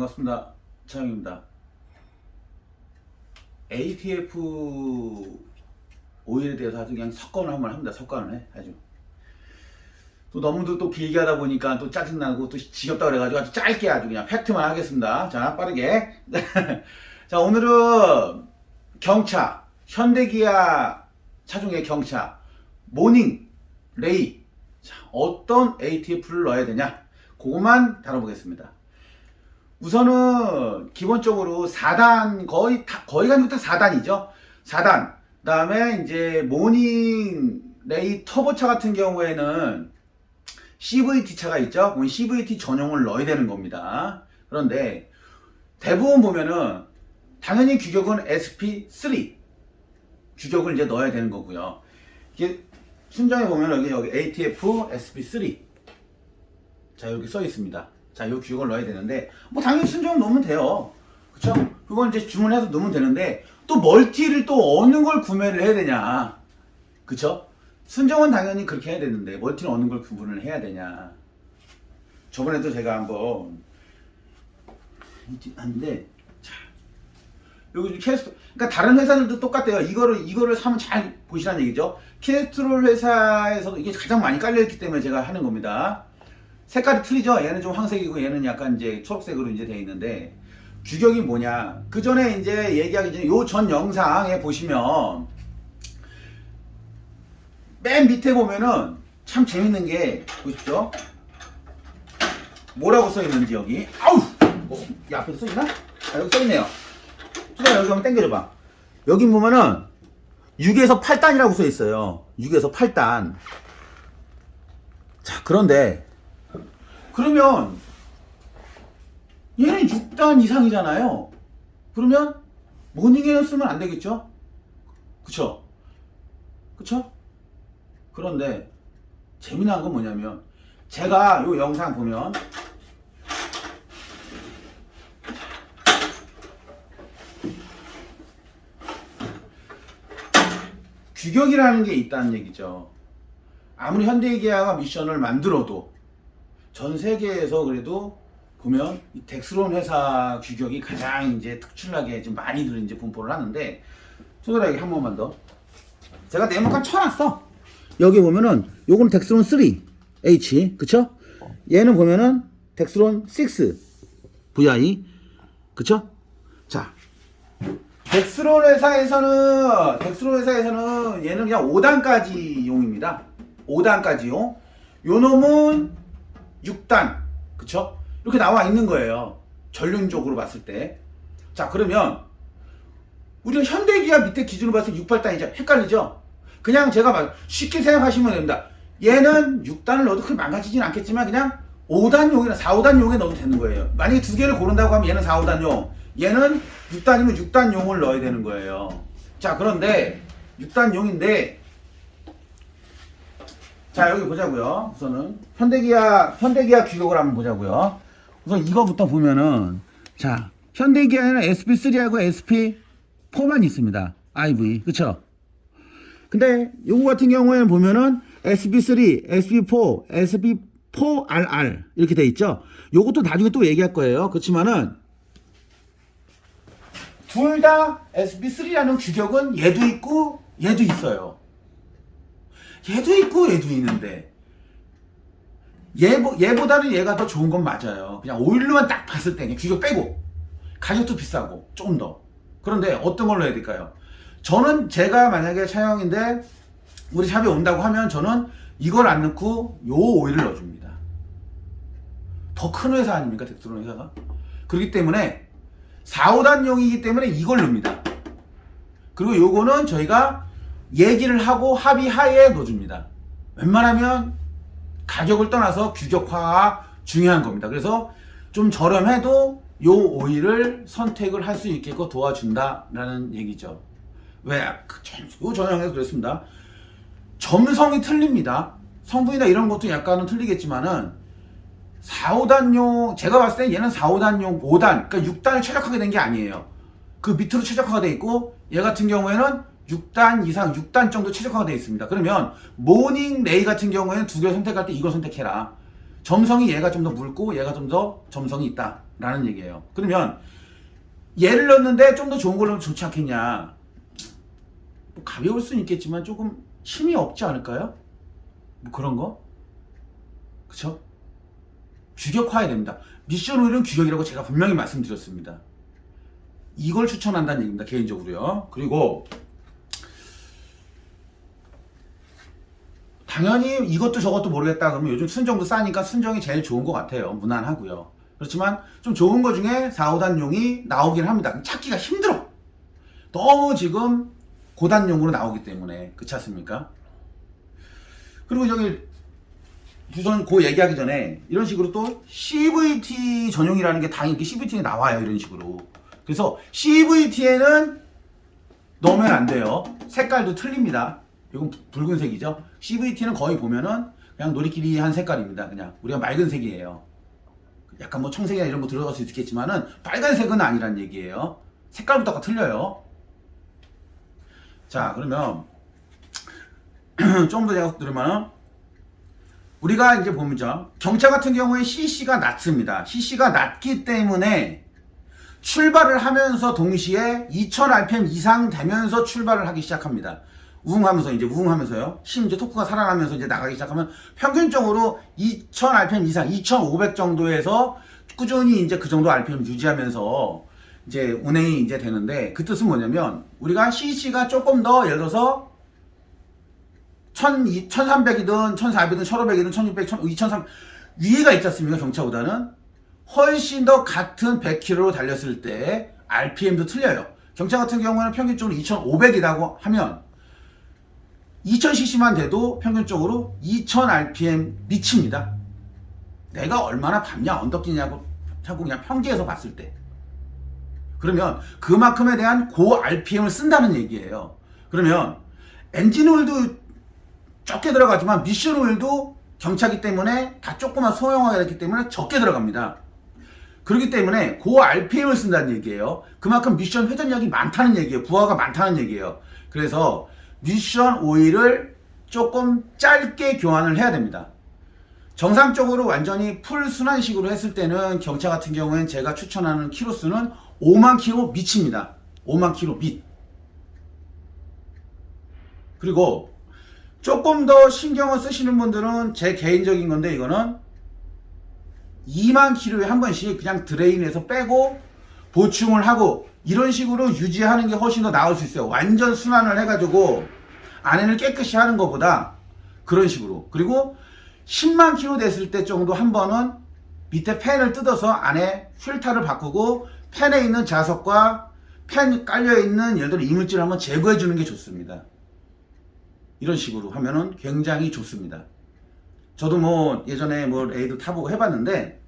반갑습니다. 차영입니다. ATF 오일에 대해서 아주 그냥 석권을 한번 합니다. 석권을 해. 아주. 또 너무도 또 길게 하다 보니까 또 짜증나고 또 지겹다 그래가지고 아주 짧게 아주 그냥 팩트만 하겠습니다. 자, 빠르게. 자, 오늘은 경차, 현대기아 차종의 경차, 모닝, 레이. 자, 어떤 ATF를 넣어야 되냐? 그것만 다뤄보겠습니다. 우선은 기본적으로 4단 거의 다, 거의 간부터 4단이죠. 4단. 그다음에 이제 모닝 레이 터보차 같은 경우에는 CVT 차가 있죠. 그럼 CVT 전용을 넣어야 되는 겁니다. 그런데 대부분 보면은 당연히 규격은 SP3 규격을 이제 넣어야 되는 거고요. 이게 순정에 보면 여기 여기 ATF SP3 자 이렇게 써 있습니다. 자, 이 규격을 넣어야 되는데 뭐 당연히 순정 넣으면 돼요. 그쵸? 그건 이제 주문해서 넣으면 되는데 또 멀티를 또 어느 걸 구매를 해야 되냐. 그쵸? 순정은 당연히 그렇게 해야 되는데 멀티는 어느 걸 구분을 해야 되냐. 저번에도 제가 한번 한데 자 여기 캐스트 그러니까 다른 회사들도 똑같대요. 이거를 이거를 사면 잘 보시라는 얘기죠. 캐스트롤 회사에서도 이게 가장 많이 깔려 있기 때문에 제가 하는 겁니다. 색깔이 틀리죠. 얘는 좀 황색이고 얘는 약간 이제 초록색으로 이제 돼 있는데 규격이 뭐냐? 그 전에 이제 얘기하기 전에 요 전 영상에 보시면 맨 밑에 보면은 참 재밌는 게 보십시오. 뭐라고 써 있는지 여기. 아우! 어, 이 앞에 써 있나? 아, 여기 써 있네요. 수가 여기 한번 당겨줘 봐. 여기 보면은 6에서 8단이라고 써 있어요. 6에서 8단. 자, 그런데 그러면 얘는 6단 이상이잖아요. 그러면 모닝에는 쓰면 안 되겠죠? 그쵸? 그쵸? 그런데 재미난 건 뭐냐면 제가 요 영상 보면 규격이라는 게 있다는 얘기죠. 아무리 현대기아가 미션을 만들어도 전 세계에서 그래도 보면 이 덱스론 회사 규격이 가장 이제 특출나게 좀 많이들 이제 분포를 하는데 소설하게 한 번만 더. 제가 네모칸 쳐놨어. 여기 보면은 요거는 덱스론 3 H 그쵸? 얘는 보면은 덱스론 6 VI 그쵸? 자 덱스론 회사에서는 덱스론 회사에서는 얘는 그냥 5단까지 용입니다. 5단까지 용. 요 놈은 6단. 그쵸? 이렇게 나와 있는 거예요. 전륜적으로 봤을 때. 자, 그러면 우리가 현대기아 밑에 기준으로 봤을 때 6, 8단이죠. 헷갈리죠? 그냥 제가 막 쉽게 생각하시면 됩니다. 얘는 6단을 넣어도 크게 망가지진 않겠지만 그냥 5단용이나 4, 5단용에 넣어도 되는 거예요. 만약에 두 개를 고른다고 하면 얘는 4, 5단용, 얘는 6단이면 6단용을 넣어야 되는 거예요. 자, 그런데 6단용인데 자, 여기 보자고요. 우선은 현대기아 현대기아 규격을 한번 보자고요. 우선 이거부터 보면은 자, 현대기아에는 SP3하고 SP4만 있습니다. IV. 그쵸? 근데 요거 같은 경우에는 보면은 SP3, SP4, SP4RR 이렇게 돼 있죠. 요것도 나중에 또 얘기할 거예요. 그렇지만은 둘 다 SP3라는 규격은 얘도 있고 얘도 있어요. 얘도 있고 얘도 있는데 얘, 얘보다는 얘가 더 좋은 건 맞아요. 그냥 오일로만 딱 봤을 때 그냥 규격 빼고 가격도 비싸고 조금 더. 그런데 어떤 걸로 해야 될까요? 저는 제가 만약에 차영인데 우리 샵에 온다고 하면 저는 이걸 안 넣고 요 오일을 넣어줍니다. 더 큰 회사 아닙니까 덱스론 회사가? 그렇기 때문에 4, 5단용이기 때문에 이걸 넣습니다. 그리고 요거는 저희가 얘기를 하고 합의하에 넣어줍니다. 웬만하면 가격을 떠나서 규격화가 중요한 겁니다. 그래서 좀 저렴해도 요 오일을 선택을 할 수 있게끔 도와준다라는 얘기죠. 왜? 그 전- 요 전형에서 그랬습니다. 점성이 틀립니다. 성분이나 이런 것도 약간은 틀리겠지만은 4, 5단용 제가 봤을 때 얘는 4, 5단용 5단 그러니까 6단을 최적화하게 된 게 아니에요. 그 밑으로 최적화가 돼 있고 얘 같은 경우에는 6단 이상 6단 정도 최적화가 되어 있습니다. 그러면 모닝 레이 같은 경우에는 두개 선택할 때 이걸 선택해라. 점성이 얘가 좀 더 묽고 얘가 좀 더 점성이 있다 라는 얘기예요. 그러면 얘를 넣는데 좀 더 좋은 걸로 넣으면 좋지 않겠냐? 뭐 가벼울 수는 있겠지만 조금 힘이 없지 않을까요? 뭐 그런 거? 그쵸? 규격화해야 됩니다. 미션 오일은 규격이라고 제가 분명히 말씀드렸습니다. 이걸 추천한다는 얘기입니다. 개인적으로요. 그리고 당연히 이것도 저것도 모르겠다 그러면 요즘 순정도 싸니까 순정이 제일 좋은 것 같아요. 무난하고요. 그렇지만 좀 좋은 거 중에 4, 5단용이 나오긴 합니다. 찾기가 힘들어. 너무 지금 고단용으로 나오기 때문에 그렇지 않습니까? 그리고 저기 우선 그 얘기하기 전에 이런 식으로 또 CVT 전용이라는 게 당연히 CVT에 나와요 이런 식으로 그래서 CVT에는 넣으면 안 돼요 색깔도 틀립니다 이건 부- 붉은색이죠 CVT는 거의 보면은 그냥 놀이끼리 한 색깔입니다 그냥 우리가 맑은 색이에요 약간 뭐 청색이나 이런 거 들어갈 수 있겠지만은 빨간색은 아니란 얘기예요 색깔부터가 틀려요 자 그러면 좀더 제가 들으면은 우리가 이제 보면죠. 경차 같은 경우에 CC가 낮습니다. CC가 낮기 때문에 출발을 하면서 동시에 2000rpm 이상 되면서 출발을 하기 시작합니다. 우웅하면서 이제 우웅하면서요. 심지어 토크가 살아나면서 이제 나가기 시작하면 평균적으로 2000rpm 이상, 2500 정도에서 꾸준히 이제 그 정도 rpm 유지하면서 이제 운행이 이제 되는데 그 뜻은 뭐냐면 우리가 CC가 조금 더 예를 들어서 1200, 1300이든 1400이든 1500이든 1600, 2300 위에가 있지 않습니까? 경차보다는? 훨씬 더 같은 100km로 달렸을 때 RPM도 틀려요. 경차 같은 경우는 평균적으로 2500이라고 하면 2000cc만 돼도 평균적으로 2000rpm 미칩니다 내가 얼마나 밟냐 언덕기냐고 자꾸 그냥 평지에서 봤을 때 그러면 그만큼에 대한 고 RPM을 쓴다는 얘기예요 그러면 엔진 오일도 적게 들어가지만 미션 오일도 경차기 때문에 다 조금만 소형화가 됐기 때문에 적게 들어갑니다. 그렇기 때문에 고 RPM을 쓴다는 얘기예요. 그만큼 미션 회전력이 많다는 얘기예요. 부하가 많다는 얘기예요. 그래서 미션 오일을 조금 짧게 교환을 해야 됩니다. 정상적으로 완전히 풀 순환식으로 했을 때는 경차 같은 경우에는 제가 추천하는 키로수는 5만 킬로 미칩니다. 5만 킬로 밑. 그리고 조금 더 신경을 쓰시는 분들은 제 개인적인 건데 이거는 2만 킬로에 한 번씩 그냥 드레인에서 빼고 보충을 하고 이런 식으로 유지하는 게 훨씬 더 나을 수 있어요. 완전 순환을 해가지고 안에를 깨끗이 하는 것보다 그런 식으로. 그리고 10만 킬로 됐을 때 정도 한 번은 밑에 팬을 뜯어서 안에 필터를 바꾸고 팬에 있는 자석과 팬 깔려 있는 예를 들어 이물질을 한번 제거해 주는 게 좋습니다. 이런 식으로 하면은 굉장히 좋습니다. 저도 뭐 예전에 뭐 레이드 타보고 해봤는데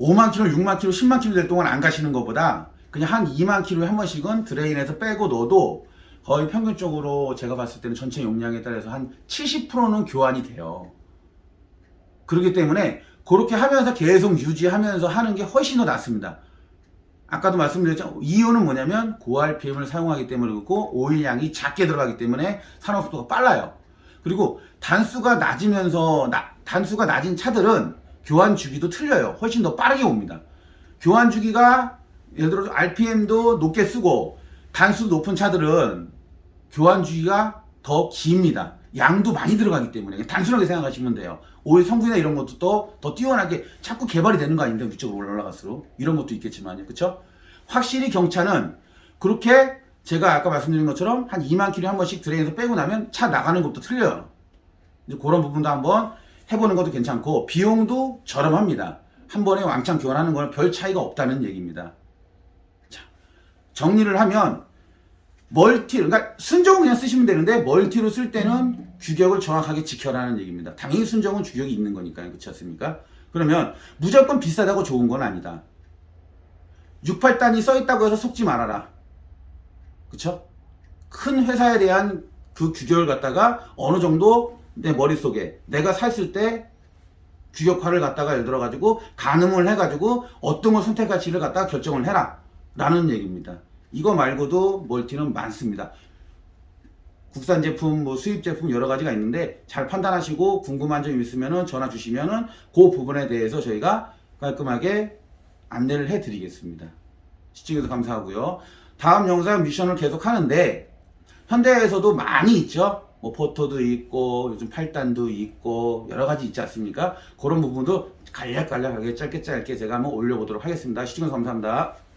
5만 킬로, 6만 킬로, 10만 킬로 될 동안 안 가시는 것보다 그냥 한 2만 킬로에 한 번씩은 드레인에서 빼고 넣어도 거의 평균적으로 제가 봤을 때는 전체 용량에 따라서 한 70%는 교환이 돼요. 그렇기 때문에 그렇게 하면서 계속 유지하면서 하는 게 훨씬 더 낫습니다. 아까도 말씀드렸죠. 이유는 뭐냐면 고RPM을 사용하기 때문에 그렇고 오일량이 작게 들어가기 때문에 산업 속도가 빨라요. 그리고 단수가 낮으면서 나- 단수가 낮은 차들은 교환 주기도 틀려요. 훨씬 더 빠르게 옵니다. 교환 주기가 예를 들어 RPM도 높게 쓰고 단수 높은 차들은 교환 주기가 더 깁니다. 양도 많이 들어가기 때문에 단순하게 생각하시면 돼요. 오일 성분이나 이런 것도 또더 뛰어나게 자꾸 개발이 되는 거 아닙니까? 위쪽으로 올라갈수록 이런 것도 있겠지만요, 그렇죠? 확실히 경차는 그렇게 제가 아까 말씀드린 것처럼 한 2만 킬로 한 번씩 드레인에서 빼고 나면 차 나가는 것도 틀려요. 이제 그런 부분도 한번 해보는 것도 괜찮고 비용도 저렴합니다. 한 번에 왕창 교환하는 거는 별 차이가 없다는 얘기입니다. 자, 정리를 하면 멀티, 그러니까 순정은 그냥 쓰시면 되는데 멀티로 쓸 때는 규격을 정확하게 지켜라는 얘기입니다. 당연히 순정은 규격이 있는 거니까요. 그렇지 않습니까? 그러면 무조건 비싸다고 좋은 건 아니다. 68단이 써있다고 해서 속지 말아라. 그쵸? 큰 회사에 대한 그 규격을 갖다가 어느 정도 내 머릿속에 내가 샀을 때 규격화를 갖다가 예를 들어가지고 가늠을 해가지고 어떤 걸 선택할지를 갖다가 결정을 해라. 라는 얘기입니다. 이거 말고도 멀티는 많습니다. 국산 제품, 뭐 수입 제품 여러 가지가 있는데 잘 판단하시고 궁금한 점 있으면은 전화 주시면은 그 부분에 대해서 저희가 깔끔하게 안내를 해드리겠습니다. 시청해주셔서 감사하고요. 다음 영상 미션을 계속 하는데 현대에서도 많이 있죠. 뭐 포토도 있고 요즘 팔단도 있고 여러 가지 있지 않습니까? 그런 부분도 간략간략하게 짧게 짧게 제가 한번 올려보도록 하겠습니다. 시청해주셔서 감사합니다.